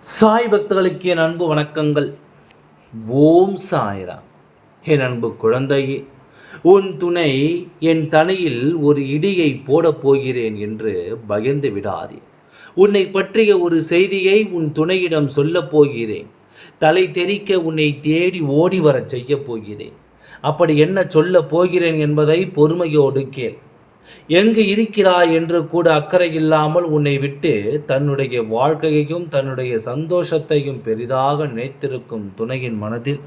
சாய் பக்தர்களுக்கு என் அன்பு வணக்கங்கள். ஓம் சாய்ரா என் அன்பு குழந்தையே உன் துணை என் தனையில் ஒரு இடியை போடப் போகிறேன் என்று பயந்து விடாதே. உன்னை பற்றிய ஒரு செய்தியை உன் துணையிடம் சொல்லப் போகிறேன். தலை தெறிக்க உன்னை தேடி ஓடி வரச் செய்யப் போகிறேன். அப்படி என்ன சொல்லப் போகிறேன் என்பதை பொறுமையோடு கேள். எங்கு இருக்கிறாய் என்று கூட அக்கறை இல்லாமல் உன்னை விட்டு தன்னுடைய வாழ்க்கையையும் தன்னுடைய சந்தோஷத்தையும் பெரிதாக நினைத்திருக்கும் துணையின் மனதில்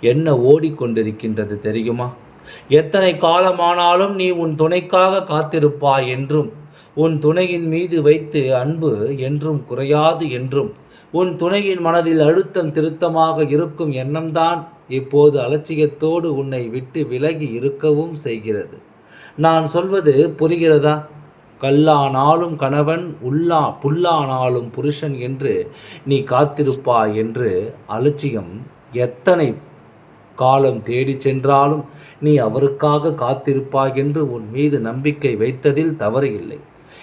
என்ன ஓடிக்கொண்டிருக்கின்றது தெரியுமா? எத்தனை காலமானாலும் நீ உன் துணைக்காக காத்திருப்பாய் என்றும் உன் துணையின் மீது வைத்து அன்பு என்றும் குறையாது என்றும் உன் துணையின் மனதில் அழுத்தம் திருத்தமாக இருக்கும் எண்ணம்தான் இப்போது அலட்சியத்தோடு உன்னை விட்டு விலகி இருக்கவும் செய்கிறது. நான் சொல்வது புரிகிறதா? கல்லானாலும் கணவன் உள்ளா புல்லானாலும் புருஷன் என்று நீ காத்திருப்பாய் என்று அலட்சியம் எத்தனை காலம் தேடி சென்றாலும் நீ அவருக்காக காத்திருப்பாய் என்று உன் மீது நம்பிக்கை வைத்ததில் தவறு இல்லை.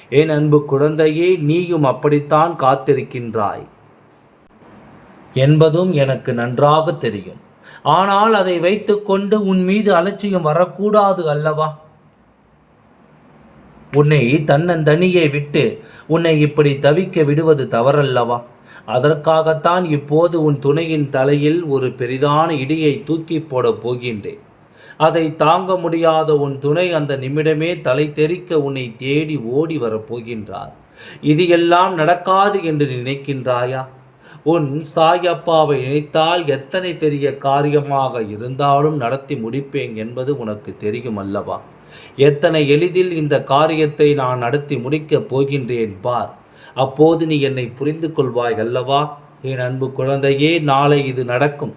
என் அன்பு குழந்தையே நீயும் அப்படித்தான் காத்திருக்கின்றாய். என்பதும் எனக்கு நன்றாக தெரியும். ஆனால் அதை வைத்துக்கொண்டு உன் மீது அலட்சியம் வரக்கூடாது அல்லவா? உன்னை தன்னந்தனியே விட்டு உன்னை இப்படி தவிக்க விடுவது தவறல்லவா? அதற்காகத்தான் இப்போது உன் துணையின் தலையில் ஒரு பெரிதான இடியை தூக்கி போடப் போகின்றேன். அதை தாங்க முடியாத உன் துணை அந்த நிமிடமே தலை தெறிக்க உன்னை தேடி ஓடி வரப் போகின்றார். இது எல்லாம் நடக்காது என்று நினைக்கின்றாயா? உன் சாயப்பாவை நினைத்தால் எத்தனை பெரிய காரியமாக இருந்தாலும் நடத்தி முடிப்பேன் என்பது உனக்கு தெரியும் அல்லவா எத்தனை எளிதில் இந்த காரியத்தை நான் நடத்தி முடிக்கப் போகின்றேன் பார். அப்போது நீ என்னை புரிந்து கொள்வாய் அல்லவா? என் அன்பு குழந்தையே நாளை இது நடக்கும்.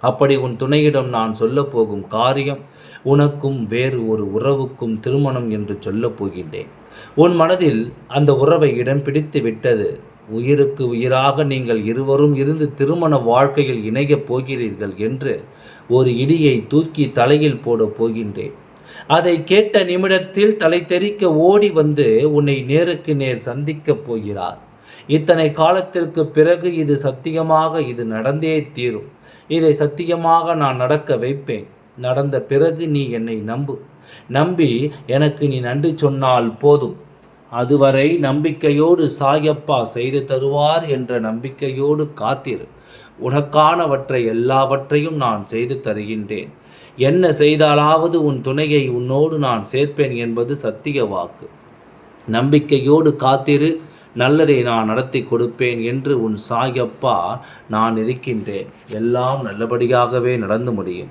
அப்படி உன் துணையிடம் நான் சொல்லப்போகும் காரியம் உனக்கும் வேறு ஒரு உறவுக்கும் திருமணம் என்று சொல்லப் போகின்றேன். உன் மனதில் அந்த உறவை இடம் பிடித்து விட்டது. உயிருக்கு உயிராக நீங்கள் இருவரும் இருந்து திருமண வாழ்க்கையில் இணையப் போகிறீர்கள் என்று ஒரு இடியை தூக்கி தலையில் போடப் போகின்றேன். அதை கேட்ட நிமிடத்தில் தலை தெறிக்க ஓடி வந்து உன்னை நேருக்கு நேர் சந்திக்கப் போகிறார். இத்தனை காலத்திற்கு பிறகு இது சத்தியமாக இது நடந்தே தீரும். இதை சத்தியமாக நான் நடக்க வைப்பேன். நடந்த பிறகு நீ என்னை நம்பு. நம்பி எனக்கு நீ நன்றி சொன்னால் போதும். அதுவரை நம்பிக்கையோடு சாயப்பா செய்து தருவார் என்ற நம்பிக்கையோடு காத்திரு. உனக்கானவற்றை எல்லாவற்றையும் நான் செய்து தருகின்றேன். என்ன செய்தாலாவது உன் துணையை உன்னோடு நான் சேர்ப்பேன் என்பது சத்திய வாக்கு. நம்பிக்கையோடு காத்திரு நல்லதை நான் நடத்தி கொடுப்பேன் என்று உன் சாயப்பா நான் இருக்கின்றேன். எல்லாம் நல்லபடியாகவே நடந்து முடியும்.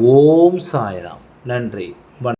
ஓம் சாய்ராம். நன்றி.